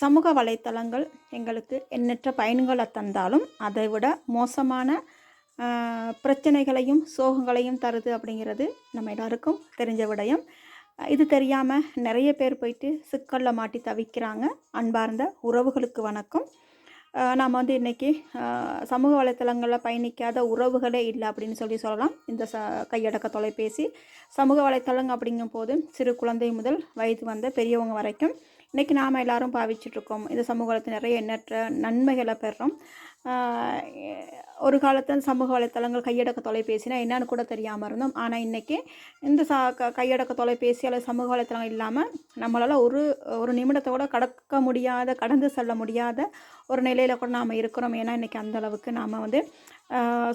சமூக வலைத்தளங்கள் எங்களுக்கு எண்ணற்ற பயன்களை தந்தாலும் அதை விட மோசமான பிரச்சனைகளையும் சோகங்களையும் தருது அப்படிங்கிறது நம்ம எல்லாருக்கும் தெரிஞ்ச விடயம். இது தெரியாமல் நிறைய பேர் போயிட்டு சிக்கலில் மாட்டி தவிக்கிறாங்க. அன்பார்ந்த உறவுகளுக்கு வணக்கம். நாம் வந்து இன்றைக்கி சமூக வலைத்தளங்களில் பயணிக்காத உறவுகளே இல்லை அப்படின்னு சொல்லி சொல்லலாம். இந்த ச கையடக்க தொலைபேசி சமூக வலைத்தளம் அப்படிங்கும் போது சிறு குழந்தை முதல் வயது வந்த பெரியவங்க வரைக்கும் இன்றைக்கி நாம் எல்லோரும் பாவிச்சிட்ருக்கோம் இந்த சமூகத்தில் நிறைய எண்ணற்ற நன்மைகளை பெறுறோம் ஒரு காலத்தில் சமூக வலைத்தளங்கள் கையடக்க தொலைபேசினா என்னன்னு கூட தெரியாமல் இருந்தோம். ஆனால் இன்றைக்கி இந்த சா க கையடக்க தொலைபேசி அல்லது சமூக வலைத்தளம் இல்லாமல் நம்மளால் ஒரு ஒரு நிமிடத்தை கூட கடக்க முடியாத கடந்து செல்ல முடியாத ஒரு நிலையில் கூட நாம் இருக்கிறோம். ஏன்னா இன்றைக்கி அந்த அளவுக்கு நாம் வந்து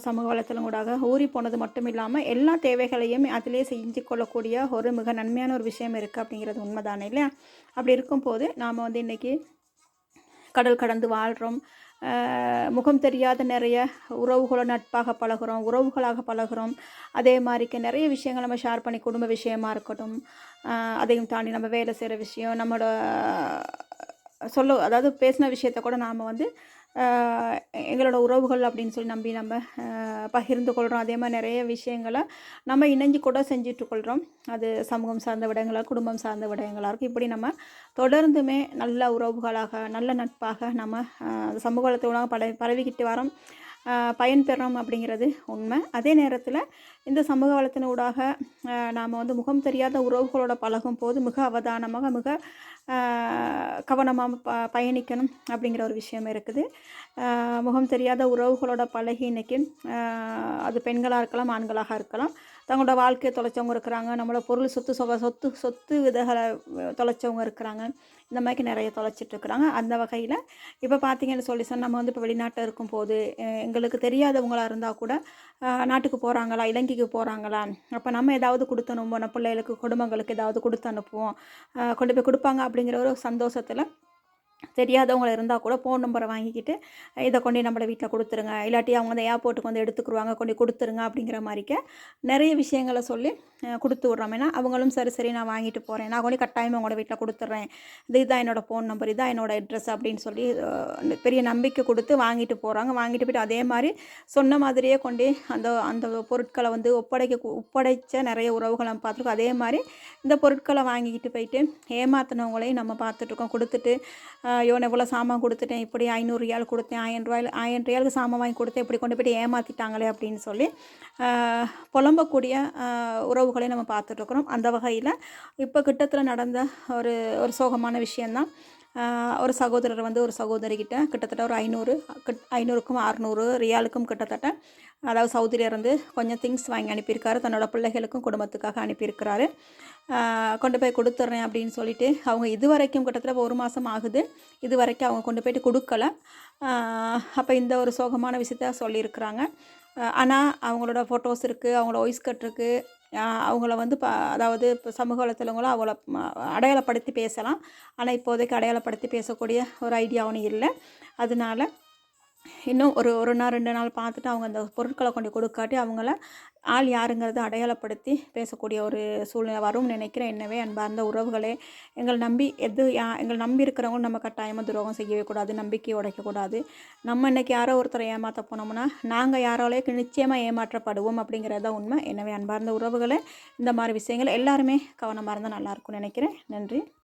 சமூக வலைத்தளம் ஊறி போனது மட்டும் இல்லாமல் எல்லா தேவைகளையும் அதிலே செஞ்சு கொள்ளக்கூடிய ஒரு மிக நன்மையான ஒரு விஷயம் இருக்குது அப்படிங்கிறது உண்மைதானே இல்லையா? அப்படி இருக்கும்போது நாம் வந்து இன்றைக்கி கடல் கடந்து வாழ்கிறோம் முகம் தெரியாத நிறைய உறவுகளோட நட்பாக பழகுறோம் உறவுகளாக பழகுறோம். அதே மாதிரிக்கு நிறைய விஷயங்கள் நம்ம ஷேர் பண்ணி குடும்ப விஷயமா இருக்கட்டும். அதையும் தாண்டி நம்ம வேலை செய்கிற விஷயம் நம்மளோட சொல்ல அதாவது பேசின விஷயத்த கூட நாம் வந்து எங்களோட உறவுகள் அப்படின்னு சொல்லி நம்பி நம்ம பகிர்ந்து கொள்கிறோம் அதே மாதிரி நிறைய விஷயங்களை நம்ம இணைஞ்சு கூட செஞ்சுட்டு கொள்கிறோம் அது சமூகம் சார்ந்த விடயங்களாக குடும்பம் சார்ந்த விடயங்களாக இருக்கும். இப்படி நம்ம தொடர்ந்துமே நல்ல உறவுகளாக நல்ல நட்பாக நம்ம சமூகத்தோட அந்த பட பரவிக்கிட்டு வரோம். ஆஹ் பயன் அப்படிங்கிறது உண்மை. அதே நேரத்தில் இந்த சமூக வளத்தினூடாக ஊடாக நாம் வந்து முகம் தெரியாத உறவுகளோட பழகும் போது மிக அவதானமாக மிக கவனமாக ப பயணிக்கணும் அப்படிங்கிற ஒரு விஷயம் இருக்குது. முகம் தெரியாத உறவுகளோட பழகி இன்றைக்கி அது பெண்களாக இருக்கலாம் ஆண்களாக இருக்கலாம். தங்களோட வாழ்க்கையை தொலைச்சவங்க இருக்கிறாங்க. நம்மளோட பொருள் சொத்து சொ சொத்து சொத்து விதைகளை தொலைச்சவங்க இருக்கிறாங்க. இந்த மாதிரி நிறைய தொலைச்சிட்டு இருக்கிறாங்க. அந்த வகையில் இப்போ பார்த்தீங்கன்னு சொல்லி சொன்னால் நம்ம வந்து இப்போ வெளிநாட்டில் இருக்கும்போது போது எங்களுக்கு தெரியாதவங்களாக இருந்தால் கூட நாட்டுக்கு போகிறாங்களா இலங்கைக்கு போகிறாங்களா அப்போ நம்ம ஏதாவது கொடுத்து அனுப்புவோம் நம்ம பிள்ளைகளுக்கு குடும்பங்களுக்கு ஏதாவது கொடுத்து அனுப்புவோம். கொண்டு போய் கொடுப்பாங்க அப்படிங்கிற ஒரு சந்தோஷத்தில் தெரியாதவங்க இருந்தால் கூட ஃபோன் நம்பரை வாங்கிக்கிட்டு இதை கொண்டு நம்மளை வீட்டில் கொடுத்துருங்க. இல்லாட்டி அவங்க அந்த ஏர்போர்ட்டுக்கு வந்து எடுத்துக்கிருவாங்க கொண்டு கொடுத்துருங்க அப்படிங்கிற மாதிரிக்க நிறைய விஷயங்களை சொல்லி கொடுத்து விட்றோம். ஏன்னா அவங்களும் சரி சரி நான் வாங்கிட்டு போகிறேன் நான் கொண்டு கட்டாயம் உங்களோட வீட்டில் கொடுத்துட்றேன் இது இதான் என்னோடய ஃபோன் நம்பர் இதான் என்னோடய அட்ரஸ் அப்படின்னு சொல்லி பெரிய நம்பிக்கை கொடுத்து வாங்கிட்டு போகிறாங்க வாங்கிட்டு போய்ட்டு அதே மாதிரி சொன்ன மாதிரியே கொண்டு அந்த அந்த பொருட்களை வந்து ஒப்படைக்க ஒப்படைச்ச நிறைய உறவுகளை நம்ம பார்த்துருக்கோம். அதே மாதிரி இந்த பொருட்களை வாங்கிக்கிட்டு போயிட்டு ஏமாத்தினவங்களையும் நம்ம பார்த்துட்ருக்கோம் கொடுத்துட்டு இவன் ஐயோ இவ்வளோ சாமான் கொடுத்துட்டேன் இப்படி ஐநூறு ரியால் கொடுத்தேன் ஆயிரம் ரூபாயில் ஆயிரம் ரியாலுக்கு சாமான் வாங்கி கொடுத்தேன் இப்படி கொண்டு போய்ட்டு ஏமாற்றிட்டாங்களே அப்படின்னு சொல்லி புலம்பக்கூடிய உறவுகளை நம்ம பார்த்துட்ருக்குறோம் அந்த வகையில் இப்போ கிட்டத்தில் நடந்த ஒரு ஒரு சோகமான விஷயந்தான் ஒரு சகோதரர் வந்து ஒரு சகோதரிக்கிட்ட கிட்டத்தட்ட ஒரு ஐநூறு கிட் ஐநூறுக்கும் அறநூறு ரியாலுக்கும் கிட்டத்தட்ட அதாவது சவுதியில இருந்து கொஞ்சம் திங்ஸ் வாங்கி அனுப்பியிருக்காரு. தன்னோட பிள்ளைகளுக்கும் குடும்பத்துக்காக அனுப்பியிருக்கிறாரு. கொண்டு போய் கொடுத்துட்றேன் அப்படின்னு சொல்லிட்டு அவங்க இது வரைக்கும் கிட்டத்தட்ட ஒரு மாதம் ஆகுது. இது வரைக்கும் அவங்க கொண்டு போயிட்டு கொடுக்கல. அப்போ இந்த ஒரு சோகமான விஷயத்த சொல்லியிருக்கிறாங்க. ஆனால் அவங்களோட ஃபோட்டோஸ் இருக்குது அவங்களோட ஒய்ஸ் கட் இருக்குது அவங்கள வந்து ப அதாவது இப்போ சமூக வலைத்தளங்களும் அவங்கள அடையாளப்படுத்தி பேசலாம். ஆனால் இப்போதைக்கு அடையாளப்படுத்தி பேசக்கூடிய ஒரு ஐடியா ஒன்றும் இல்லை. அதனால இன்னும் ஒரு ஒரு நாள் ரெண்டு நாள் பார்த்துட்டு அவங்க அந்த பொருட்களை கொண்டு கொடுக்காட்டி அவங்கள ஆள் யாருங்கிறத அடையாளப்படுத்தி பேசக்கூடிய ஒரு சூழ்நிலை வரும்னு நினைக்கிறேன். என்னவே அன்பார்ந்த உறவுகளே எங்களை நம்பி எது யா எங்களை நம்பி இருக்கிறவங்க நம்ம கட்டாயமாக துரோகம் செய்யவே கூடாது நம்பிக்கையை உடைக்கக்கூடாது நம்ம இன்றைக்கி யாரோ ஒருத்தரை ஏமாற்ற போனோம்னா நாங்கள் யாராலேயும் நிச்சயமாக ஏமாற்றப்படுவோம் அப்படிங்கிறது தான் உண்மை. எனவே அன்பார்ந்த உறவுகளே இந்த மாதிரி விஷயங்கள் எல்லாருமே கவனமாக இருந்தால் நல்லாயிருக்கும்னு நினைக்கிறேன். நன்றி.